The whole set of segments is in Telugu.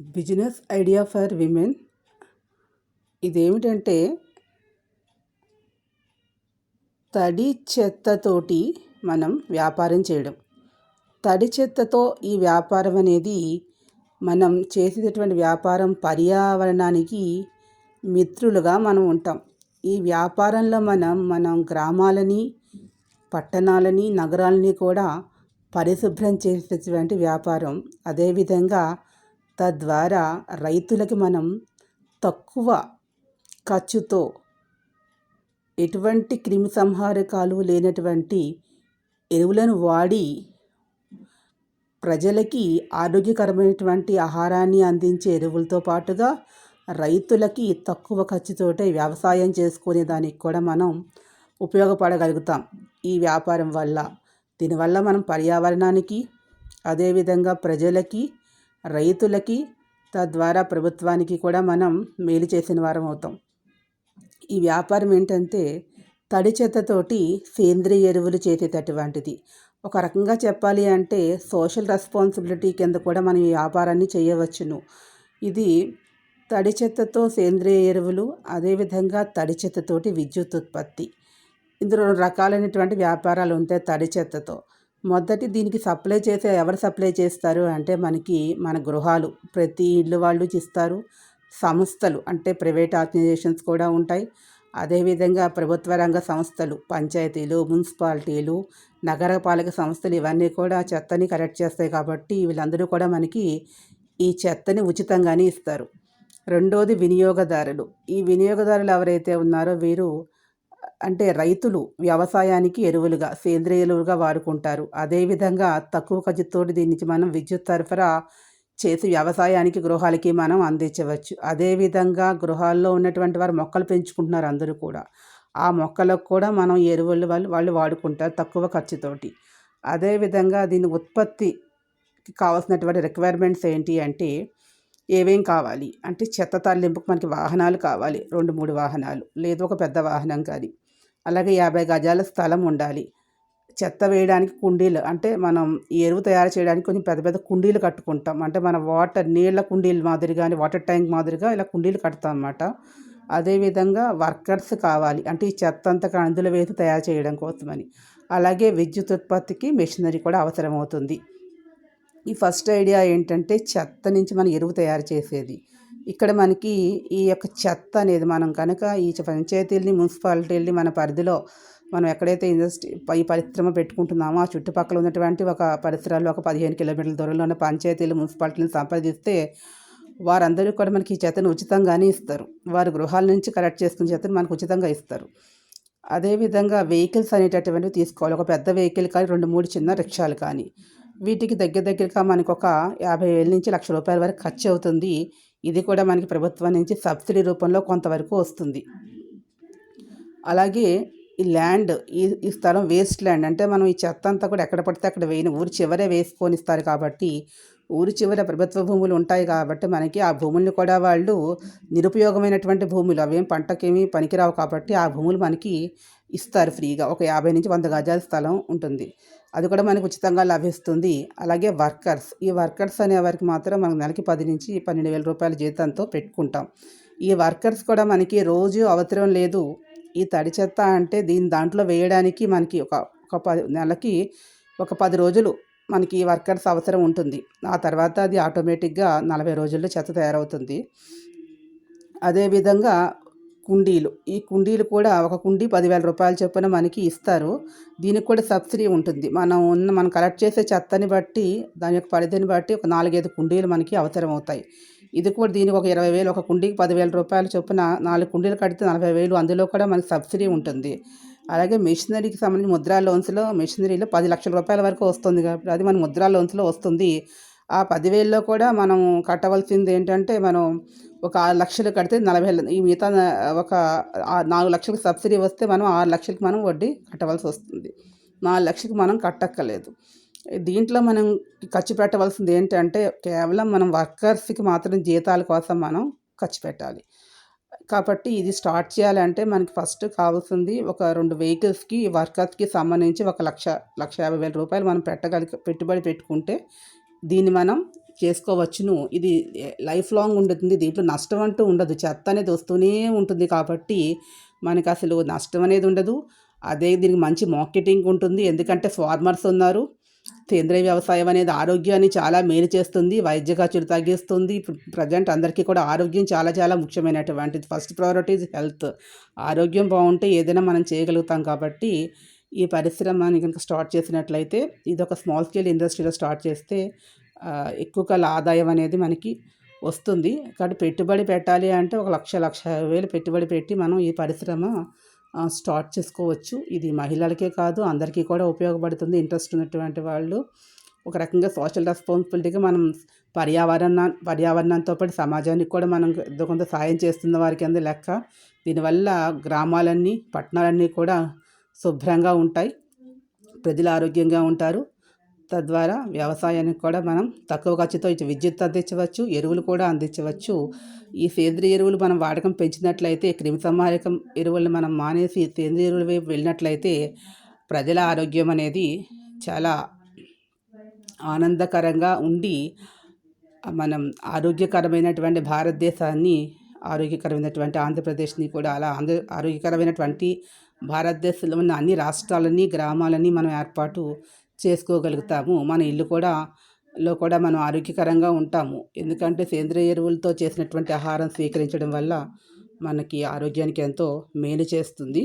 Business idea for women. ఇదేమిటంటే తడి చెత్తతోటి మనం వ్యాపారం చేయడం. తడి చెత్తతో ఈ వ్యాపారం అనేది మనం చేసేటటువంటి వ్యాపారం పర్యావరణానికి మిత్రులుగా మనం ఉంటాం. ఈ వ్యాపారంలో మనం మనం గ్రామాలని పట్టణాలని నగరాలని కూడా పరిశుభ్రం చేసేటటువంటి వ్యాపారం. అదేవిధంగా తద్వారా రైతులకి మనం తక్కువ ఖర్చుతో ఎటువంటి క్రిమిసంహారకాలు లేనటువంటి ఎరువులను వాడి ప్రజలకి ఆరోగ్యకరమైనటువంటి ఆహారాన్ని అందించే ఎరువులతో పాటుగా రైతులకి తక్కువ ఖర్చుతోటే వ్యవసాయం చేసుకునే దానికి కూడా మనం ఉపయోగపడగలుగుతాం. ఈ వ్యాపారం వల్ల దీనివల్ల మనం పర్యావరణానికి అదేవిధంగా ప్రజలకి రైతులకి తద్వారా ప్రభుత్వానికి కూడా మనం మేలు చేసిన వారం అవుతాం. ఈ వ్యాపారం ఏంటంటే తడి చెత్తతోటి సేంద్రియ ఎరువులు చేసేటటువంటిది ఒక రకంగా చెప్పాలి అంటే సోషల్ రెస్పాన్సిబిలిటీ కింద కూడా మనం ఈ వ్యాపారాన్ని చేయవచ్చును. ఇది తడి చెత్తతో సేంద్రియ ఎరువులు అదేవిధంగా తడి చెత్తతోటి విద్యుత్ ఉత్పత్తి. ఇందులో రకాలైనటువంటి వ్యాపారాలు ఉంటాయి తడి చెత్తతో. మొదటి దీనికి సప్లై చేసే ఎవరు సప్లై చేస్తారు? అంటే మనకి మన గృహాలు. ప్రతి ఇల్లు వాళ్ళు ఇస్తారు. సంస్థలు అంటే ప్రైవేట్ ఆర్గనైజేషన్స్ కూడా ఉంటాయి. అదేవిధంగా ప్రభుత్వ రంగ సంస్థలు పంచాయతీలు మున్సిపాలిటీలు నగరపాలక సంస్థలు ఇవన్నీ కూడా చెత్తని కలెక్ట్ చేస్తాయి కాబట్టి వీళ్ళందరూ కూడా మనకి ఈ చెత్తని ఉచితంగానే ఇస్తారు. రెండోది వినియోగదారులు. ఈ వినియోగదారులు ఎవరైతే ఉన్నారో వీరు అంటే రైతులు వ్యవసాయానికి ఎరువులుగా సేంద్రియ ఎరువులుగా వాడుకుంటారు అదేవిధంగా తక్కువ ఖర్చుతోటి దీని నుంచి మనం విద్యుత్ సరఫరా చేసి వ్యవసాయానికి గృహాలకి మనం అందించవచ్చు. అదేవిధంగా గృహాల్లో ఉన్నటువంటి వారు మొక్కలు పెంచుకుంటున్నారు అందరూ కూడా. ఆ మొక్కలకు కూడా మనం ఎరువులు వాళ్ళు వాళ్ళు వాడుకుంటారు తక్కువ ఖర్చుతోటి. అదేవిధంగా దీని ఉత్పత్తికి కావాల్సినటువంటి రిక్వైర్మెంట్స్ ఏంటి అంటే ఏమేం కావాలి? అంటే చెత్త తరలింపుకు మనకి వాహనాలు కావాలి రెండు మూడు వాహనాలు లేదు ఒక పెద్ద వాహనం కానీ. అలాగే యాభై గజాల స్థలం ఉండాలి. చెత్త వేయడానికి కుండీలు అంటే మనం ఎరువు తయారు చేయడానికి కొంచెం పెద్ద పెద్ద కుండీలు కట్టుకుంటాం. అంటే మన వాటర్ నీళ్ళ కుండీలు మాదిరిగా వాటర్ ట్యాంక్ మాదిరిగా ఇలా కుండీలు కడతాం అన్నమాట. అదేవిధంగా వర్కర్స్ కావాలి. అంటే ఈ చెత్త అంతా అందులో వేసి తయారు చేయడం కోసమని. అలాగే విద్యుత్ ఉత్పత్తికి మెషినరీ కూడా అవసరమవుతుంది. ఈ ఫస్ట్ ఐడియా ఏంటంటే చెత్త నుంచి మనం ఎరువు తయారు చేసేది. ఇక్కడ మనకి ఈ యొక్క చెత్త అనేది మనం కనుక ఈ పంచాయతీలని మున్సిపాలిటీలని మన పరిధిలో మనం ఎక్కడైతే ఇండస్ట్రీ ఈ పరిశ్రమ పెట్టుకుంటున్నామో ఆ చుట్టుపక్కల ఉన్నటువంటి ఒక పరిసరాల్లో ఒక పదిహేను కిలోమీటర్ల దూరంలో ఉన్న పంచాయతీలు మున్సిపాలిటీలను సంప్రదిస్తే వారందరూ కూడా మనకి ఈ చెత్తను ఉచితంగానే ఇస్తారు. వారి గృహాల నుంచి కలెక్ట్ చేసుకున్న చెత్తను మనకు ఉచితంగా ఇస్తారు. అదేవిధంగా వెహికల్స్ అనేటటువంటివి తీసుకోవాలి. ఒక పెద్ద వెహికల్ కానీ రెండు మూడు చిన్న రిక్షాలు కానీ వీటికి దగ్గర దగ్గరగా మనకు ఒక యాభై వేల నుంచి లక్ష రూపాయల వరకు ఖర్చు అవుతుంది. ఇది కూడా మనకి ప్రభుత్వం నుంచి సబ్సిడీ రూపంలో కొంతవరకు వస్తుంది. అలాగే ఈ ల్యాండ్ ఈ ఈ స్థలం వేస్ట్ ల్యాండ్ అంటే మనం ఈ చెత్త అంతా కూడా ఎక్కడ పడితే అక్కడ వేయని. ఊరి చివరే వేసుకొని ఇస్తారు కాబట్టి ఊరి చివర ప్రభుత్వ భూములు ఉంటాయి కాబట్టి మనకి ఆ భూముల్ని కూడా వాళ్ళు నిరుపయోగమైనటువంటి భూములు. అవేం పంటకేమీ పనికిరావు కాబట్టి ఆ భూములు మనకి ఇస్తారు ఫ్రీగా. ఒక యాభై నుంచి వంద గజాల స్థలం ఉంటుంది. అది కూడా మనకు ఉచితంగా లభిస్తుంది. అలాగే వర్కర్స్. ఈ వర్కర్స్ అనే వారికి మాత్రం మనం నెలకి పది నుంచి పన్నెండు వేల రూపాయల జీతంతో పెట్టుకుంటాం. ఈ వర్కర్స్ కూడా మనకి రోజు అవసరం లేదు. ఈ తడి చెత్త అంటే దీని దాంట్లో వేయడానికి మనకి ఒక ఒక పది నెలకి ఒక పది రోజులు మనకి వర్కర్స్ అవసరం ఉంటుంది. ఆ తర్వాత అది ఆటోమేటిక్గా నలభై రోజుల్లో చెత్త తయారవుతుంది. అదేవిధంగా కుండీలు. ఈ కుండీలు కూడా ఒక కుండీ పదివేల రూపాయల చొప్పున మనకి ఇస్తారు. దీనికి కూడా సబ్సిడీ ఉంటుంది. మనం ఉన్న మనం కలెక్ట్ చేసే చెత్తని బట్టి దాని యొక్క పరిధిని బట్టి ఒక నాలుగైదు కుండీలు మనకి అవసరం అవుతాయి ఇది కూడా దీనికి ఒక ఇరవై వేలు ఒక కుండీకి పదివేల రూపాయల చొప్పున నాలుగు కుండీలు కడితే నలభై వేలు. అందులో కూడా మనకి సబ్సిడీ ఉంటుంది. అలాగే మిషనరీకి సంబంధించి ముద్రా లోన్స్లో మిషనరీలో పది లక్షల రూపాయల వరకు వస్తుంది కాబట్టి అది మన ముద్రా లోన్స్లో వస్తుంది. ఆ పదివేల్లో కూడా మనం కట్టవలసింది ఏంటంటే మనం ఒక ఆరు లక్షలు కడితే నలభై ఈ మిగతా ఒక నాలుగు లక్షలకు సబ్సిడీ వస్తే మనం ఆరు లక్షలకు మనం వడ్డీ కట్టవలసి వస్తుంది. నాలుగు లక్షలకు మనం కట్టక్కర్లేదు. దీంట్లో మనం ఖర్చు పెట్టవలసింది ఏంటంటే కేవలం మనం వర్కర్స్కి మాత్రం జీతాల కోసం మనం ఖర్చు పెట్టాలి. కాబట్టి ఇది స్టార్ట్ చేయాలంటే మనకి ఫస్ట్ కావాల్సింది ఒక రెండు వెహికల్స్కి వర్కర్స్కి సంబంధించి ఒక లక్ష లక్ష యాభై వేల రూపాయలు మనం పెట్టగలి పెట్టుబడి పెట్టుకుంటే దీన్ని మనం చేసుకోవచ్చును. ఇది లైఫ్ లాంగ్ ఉంటుంది దీంట్లో నష్టం అంటూ ఉండదు. చెత్త అనేది వస్తూనే ఉంటుంది కాబట్టి మనకి అసలు నష్టం అనేది ఉండదు. అదే దీనికి మంచి మార్కెటింగ్ ఉంటుంది. ఎందుకంటే ఫార్మర్స్ ఉన్నారు. సేంద్రీయ వ్యవసాయం అనేది ఆరోగ్యాన్ని చాలా మేలు చేస్తుంది వైద్య ఖర్చులు తగ్గిస్తుంది. ప్రజెంట్ అందరికీ కూడా ఆరోగ్యం చాలా చాలా ముఖ్యమైనటువంటిది. ఫస్ట్ ప్రయారిటీస్ హెల్త్ ఆరోగ్యం బాగుంటే ఏదైనా మనం చేయగలుగుతాం కాబట్టి ఈ పరిశ్రమని కనుక స్టార్ట్ చేసినట్లయితే ఇది ఒక స్మాల్ స్కేల్ ఇండస్ట్రీలో స్టార్ట్ చేస్తే ఎక్కువ కాల ఆదాయం అనేది మనకి వస్తుంది. కాబట్టి పెట్టుబడి పెట్టాలి అంటే ఒక లక్ష లక్ష వేలు పెట్టుబడి పెట్టి మనం ఈ పరిశ్రమ స్టార్ట్ చేసుకోవచ్చు. ఇది మహిళలకే కాదు అందరికీ కూడా ఉపయోగపడుతుంది. ఇంట్రెస్ట్ ఉన్నటువంటి వాళ్ళు ఒక రకంగా సోషల్ రెస్పాన్సిబిలిటీగా మనం పర్యావరణ పర్యావరణంతో పాటు సమాజానికి కూడా మనం కొంత సాయం చేస్తున్న వారికి అందే లెక్క. దీనివల్ల గ్రామాలన్నీ పట్టణాలన్నీ కూడా శుభ్రంగా ఉంటాయి. ప్రజలు ఆరోగ్యంగా ఉంటారు. తద్వారా వ్యవసాయానికి కూడా మనం తక్కువ ఖర్చుతో విద్యుత్ అందించవచ్చు ఎరువులు కూడా అందించవచ్చు. ఈ సేంద్రియ ఎరువులు మనం వాడకం పెంచినట్లయితే క్రిమిసంహారకం ఎరువులను మనం మానేసి సేంద్రియ ఎరువుల వైపు వెళ్ళినట్లయితే ప్రజల ఆరోగ్యం అనేది చాలా ఆనందకరంగా ఉండి మనం ఆరోగ్యకరమైనటువంటి భారతదేశాన్ని ఆరోగ్యకరమైనటువంటి ఆంధ్రప్రదేశ్ని కూడా అలా ఆంధ్ర ఆరోగ్యకరమైనటువంటి భారతదేశంలో ఉన్న అన్ని రాష్ట్రాలని గ్రామాలని మనం ఏర్పాటు చేసుకోగలుగుతాము. మన ఇల్లు కూడా లో కూడా మనం ఆరోగ్యకరంగా ఉంటాము. ఎందుకంటే సేంద్రియ ఎరువులతో చేసినటువంటి ఆహారం స్వీకరించడం వల్ల మనకి ఆరోగ్యానికి ఎంతో మేలు చేస్తుంది.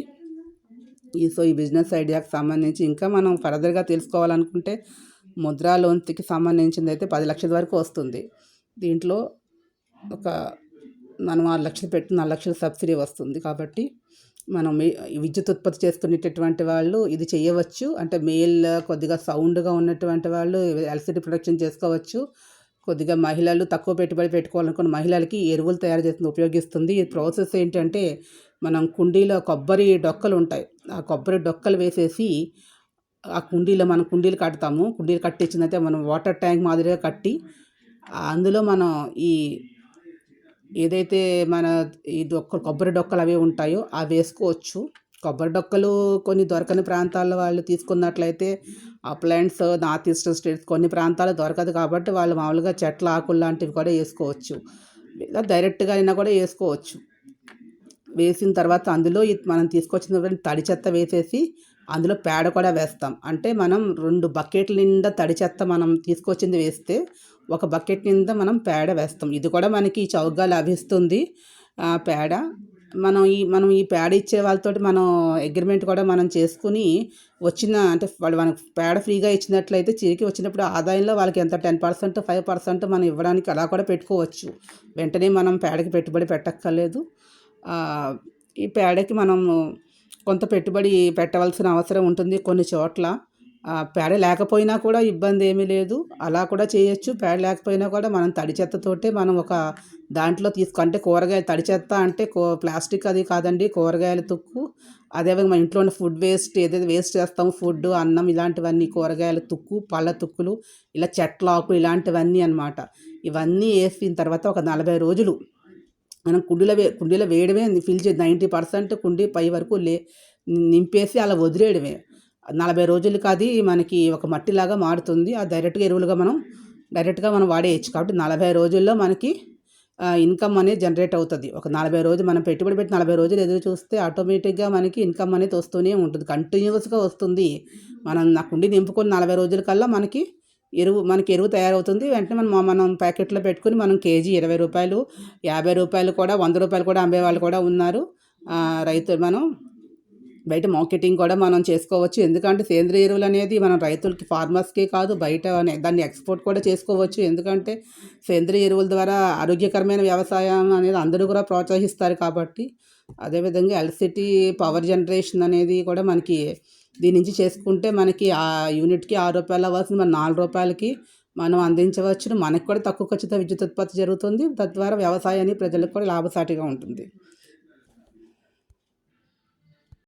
ఈ సో ఈ బిజినెస్ ఐడియాకి సంబంధించి ఇంకా మనం ఫర్దర్గా తెలుసుకోవాలనుకుంటే ముద్రా లోన్కి సంబంధించింది అయితే పది లక్షల వరకు వస్తుంది. దీంట్లో ఒక మనం ఆరు లక్షలు పెట్టి నాలుగు లక్షల సబ్సిడీ వస్తుంది కాబట్టి మనం విద్యుత్ ఉత్పత్తి చేసుకునేటటువంటి వాళ్ళు ఇది చేయవచ్చు. అంటే మేల్ కొద్దిగా సౌండ్గా ఉన్నటువంటి వాళ్ళు ఎలక్ట్రిసిటీ ప్రొడక్షన్ చేసుకోవచ్చు. కొద్దిగా మహిళలు తక్కువ పెట్టుబడి పెట్టుకోవాలనుకున్న మహిళలకి ఎరువులు తయారు చేస్తుంది ఉపయోగిస్తుంది. ఈ ప్రాసెస్ ఏంటంటే మనం కుండీలో కొబ్బరి డొక్కలు ఉంటాయి. ఆ కొబ్బరి డొక్కలు వేసేసి ఆ కుండీలో మనం కుండీలు కడతాము. కుండీలు కట్టించిందంటే మనం వాటర్ ట్యాంక్ మాదిరిగా కట్టి అందులో మనం ఈ ఏదైతే మన ఈ డొక్క కొబ్బరి డొక్కలు అవి ఉంటాయో అవి వేసుకోవచ్చు. కొబ్బరి డొక్కలు కొన్ని దొరకని ప్రాంతాల్లో వాళ్ళు తీసుకున్నట్లయితే అప్లయన్స్ నార్త్ ఈస్టర్న్ స్టేట్స్ కొన్ని ప్రాంతాలు దొరకదు కాబట్టి వాళ్ళు మామూలుగా చెట్ల ఆకులు లాంటివి కూడా వేసుకోవచ్చు. లేదా డైరెక్ట్గా అయినా కూడా వేసుకోవచ్చు. వేసిన తర్వాత అందులో మనం తీసుకొచ్చిన తడి చెత్త వేసేసి అందులో పేడ కూడా వేస్తాం. అంటే మనం రెండు బకెట్ల నిండా తడి చెత్త మనం తీసుకొచ్చింది వేస్తే ఒక బకెట్ నిండా మనం పేడ వేస్తాం. ఇది కూడా మనకి చౌకగా లభిస్తుంది. పేడ మనం ఈ మనం ఈ పేడ ఇచ్చే వాళ్ళతోటి మనం అగ్రిమెంట్ కూడా మనం చేసుకుని వచ్చిన అంటే వాళ్ళు మనకు పేడ ఫ్రీగా ఇచ్చినట్లయితే చిరికి వచ్చినప్పుడు ఆదాయంలో వాళ్ళకి ఎంత టెన్ పర్సెంట్ ఫైవ్ పర్సెంట్ మనం ఇవ్వడానికి అలా కూడా పెట్టుకోవచ్చు. వెంటనే మనం పేడకి పెట్టుబడి పెట్టక్కర్లేదు. ఈ పేడకి మనం కొంత పెట్టుబడి పెట్టవలసిన అవసరం ఉంటుంది కొన్ని చోట్ల. పేడ లేకపోయినా కూడా ఇబ్బంది ఏమీ లేదు. అలా కూడా చేయొచ్చు. పేడ లేకపోయినా కూడా మనం తడి చెత్తతోటే మనం ఒక దాంట్లో తీసుకుంటే కూరగాయలు తడి చెత్త అంటే కో ప్లాస్టిక్ అది కాదండి. కూరగాయల తుక్కు. అదేవిధంగా మన ఇంట్లో ఉన్న ఫుడ్ వేస్ట్ ఏదైతే వేస్ట్ చేస్తామో. ఫుడ్ అన్నం ఇలాంటివన్నీ కూరగాయల తుక్కు పళ్ళ తుక్కులు ఇలా చెట్ల ఆకులు ఇలాంటివన్నీ అనమాట ఇవన్నీ వేసిన తర్వాత ఒక నలభై రోజులు మనం కుండీలో వే కుండీలో వేయడమే ఫిల్ చేసి నైంటీ పర్సెంట్ కుండీ పై వరకు లే నింపేసి అలా వదిలేయడమే. నలభై రోజులకి అది మనకి ఒక మట్టిలాగా మారుతుంది. ఆ డైరెక్ట్గా ఎరువులుగా మనం డైరెక్ట్గా మనం వాడేయచ్చు. కాబట్టి నలభై రోజుల్లో మనకి ఇన్కమ్ అనేది జనరేట్ అవుతుంది. ఒక నలభై రోజులు మనం పెట్టుబడి పెట్టి నలభై రోజులు ఎదురు చూస్తే ఆటోమేటిక్గా మనకి ఇన్కమ్ అనేది వస్తూనే ఉంటుంది. కంటిన్యూస్గా వస్తుంది. మనం నా కుండి నింపుకొని నలభై రోజుల కల్లా మనకి ఎరువు మనకి ఎరువు తయారవుతుంది. వెంటనే మనం మనం ప్యాకెట్లో పెట్టుకుని మనం కేజీ ఇరవై రూపాయలు యాభై రూపాయలు కూడా వంద రూపాయలు కూడా అమ్మే వాళ్ళు కూడా ఉన్నారు. రైతు మనం బయట మార్కెటింగ్ కూడా మనం చేసుకోవచ్చు. ఎందుకంటే సేంద్రియ ఎరువులు అనేది మనం రైతులకి ఫార్మర్స్కే కాదు బయట దాన్ని ఎక్స్పోర్ట్ కూడా చేసుకోవచ్చు. ఎందుకంటే సేంద్రియ ఎరువుల ద్వారా ఆరోగ్యకరమైన వ్యవసాయం అనేది అందరూ కూడా ప్రోత్సహిస్తారు కాబట్టి అదేవిధంగా ఎలక్ట్రిసిటీ పవర్ జనరేషన్ అనేది కూడా మనకి దీని నుంచి చేసుకుంటే మనకి ఆ యూనిట్కి ఆరు రూపాయలు అవ్వాల్సింది. మన నాలుగు రూపాయలకి మనం అందించవచ్చు. మనకు కూడా తక్కువ ఖర్చుతో విద్యుత్ ఉత్పత్తి జరుగుతుంది. తద్వారా వ్యవసాయాన్ని ప్రజలకు కూడా లాభసాటిగా ఉంటుంది.